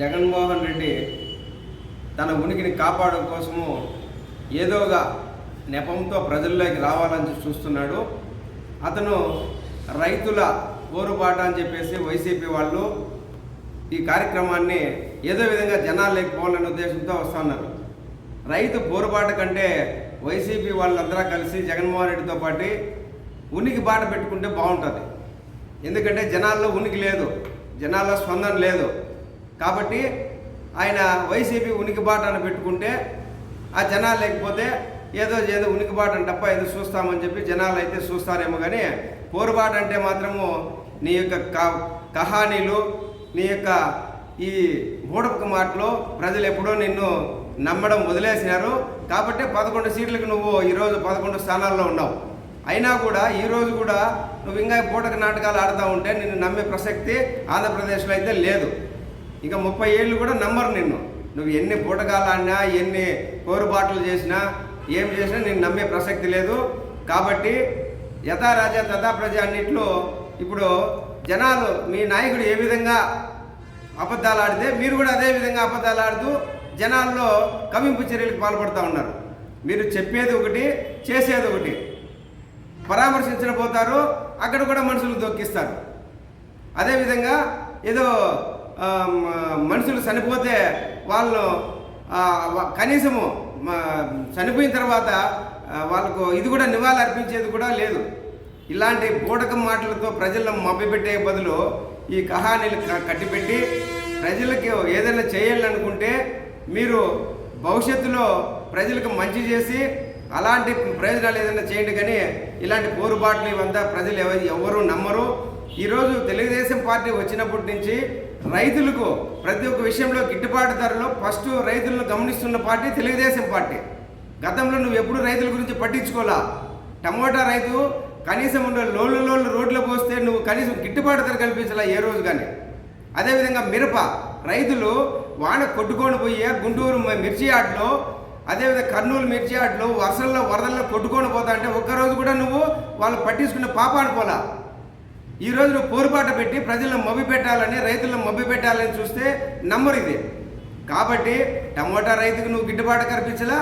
జగన్మోహన్ రెడ్డి తన ఉనికిని కాపాడడం కోసము ఏదోగా నెపంతో ప్రజల్లోకి రావాలని చూస్తున్నాడు. అతను రైతుల పోరుబాట అని చెప్పేసి వైసీపీ వాళ్ళు ఈ కార్యక్రమాన్ని ఏదో విధంగా జనాలు పోవాలనే ఉద్దేశంతో వస్తున్నారు రైతు పోరుబాట కంటే వైసీపీ వాళ్ళందరూ కలిసి జగన్మోహన్ రెడ్డితో పాటు ఉనికి బాట పెట్టుకుంటే బాగుంటుంది. ఎందుకంటే జనాల్లో ఉనికి లేదు జనాల్లో స్పందన లేదు. కాబట్టి ఆయన వైసీపీ ఉనికి పెట్టుకుంటే ఆ జనాలు లేకపోతే ఏదో ఏదో ఉనికి బాట తప్ప ఏదో చూస్తామని చెప్పి జనాలు అయితే చూస్తారేమో కానీ పోరుబాటు అంటే మాత్రము నీ యొక్క కహానీలు నీ యొక్క ఈ మూడపు మాటలు ప్రజలు ఎప్పుడో నిన్ను నమ్మడం వదిలేసినారు. కాబట్టి పదకొండు సీట్లకు నువ్వు ఈరోజు పదకొండు స్థానాల్లో ఉన్నావు. అయినా కూడా ఈరోజు కూడా నువ్వు ఇంకా పూటక నాటకాలు ఆడుతూ ఉంటే నిన్ను నమ్మే ప్రసక్తి ఆంధ్రప్రదేశ్లో అయితే లేదు. ఇంకా ముప్పై ఏళ్ళు కూడా నమ్మరు నిన్ను. నువ్వు ఎన్ని పూటకాలు ఆడినా ఎన్ని కోరుబాట్లు చేసినా ఏం చేసినా నేను నమ్మే ప్రసక్తి లేదు. కాబట్టి యథా రాజా తథా ప్రజ అన్నిట్లో ఇప్పుడు జనాలు మీ నాయకుడు ఏ విధంగా అబద్ధాలు ఆడితే మీరు కూడా అదే విధంగా అబద్ధాలు ఆడుతూ జనాల్లో కవింపు చర్యలకు పాల్పడుతూ ఉన్నారు. మీరు చెప్పేది ఒకటి చేసేది ఒకటి. పరామర్శించకపోతారు అక్కడ కూడా మనుషులు దొక్కిస్తారు. అదేవిధంగా ఏదో మనుషులు చనిపోతే వాళ్ళు కనీసము చనిపోయిన తర్వాత వాళ్ళకు ఇది కూడా నివాళి అర్పించేది కూడా లేదు. ఇలాంటి బూటకం మాటలతో ప్రజలను మభ్యపెట్టే బదులు ఈ కహానీలు కట్టిపెట్టి ప్రజలకి ఏదైనా చేయాలనుకుంటే మీరు భవిష్యత్తులో ప్రజలకు మంచి చేసి అలాంటి ప్రయోజనాలు ఏదైనా చేయండి కానీ ఇలాంటి పోరుబాట్లు ఇవంతా ప్రజలు ఎవరు ఎవరు నమ్మరు. ఈరోజు తెలుగుదేశం పార్టీ వచ్చినప్పటి నుంచి రైతులకు ప్రతి ఒక్క విషయంలో గిట్టుబాటు ధరలో ఫస్ట్ రైతులను గమనిస్తున్న పార్టీ తెలుగుదేశం పార్టీ. గతంలో నువ్వు ఎప్పుడు రైతుల గురించి పట్టించుకోలా? టమోటా రైతు కనీసం ఉన్న లోళ్ళు లోళ్ళు రోడ్లు పోస్తే నువ్వు కనీసం గిట్టుబాటు ధర కల్పించాలా ఏ రోజు కానీ. అదేవిధంగా మిరప రైతులు వాన కొట్టుకొని పోయి గుంటూరు మిర్చి ఆటలో అదేవిధంగా కర్నూలు మిర్చి ఆటలో వర్షంలో వరదల్లో కొట్టుకొని పోతా అంటే ఒక్కరోజు కూడా నువ్వు వాళ్ళు పట్టించుకున్న పాపాను పోలా? ఈ రోజు నువ్వు పోరుబాట పెట్టి ప్రజలను మభ్య పెట్టాలని రైతులను మభ్య పెట్టాలని చూస్తే నమ్మరు ఇది. కాబట్టి టమోటా రైతుకు నువ్వు గిట్టుబాటు కల్పించలా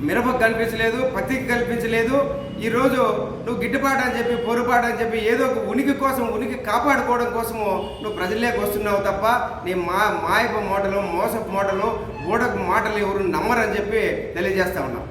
మిరపకు కల్పించలేదు పత్తికి కల్పించలేదు ఈరోజు నువ్వు గిట్టుబాటు అని చెప్పి పొరుపాటు అని చెప్పి ఏదో ఒక ఉనికి కోసం ఉనికి కాపాడుకోవడం కోసము నువ్వు ప్రజల్లోకి వస్తున్నావు తప్ప నీ మా మాయపు మోటలు మోసపు మోటలు బూడకు మాటలు ఎవరు నమ్మరని చెప్పి తెలియజేస్తా ఉన్నావు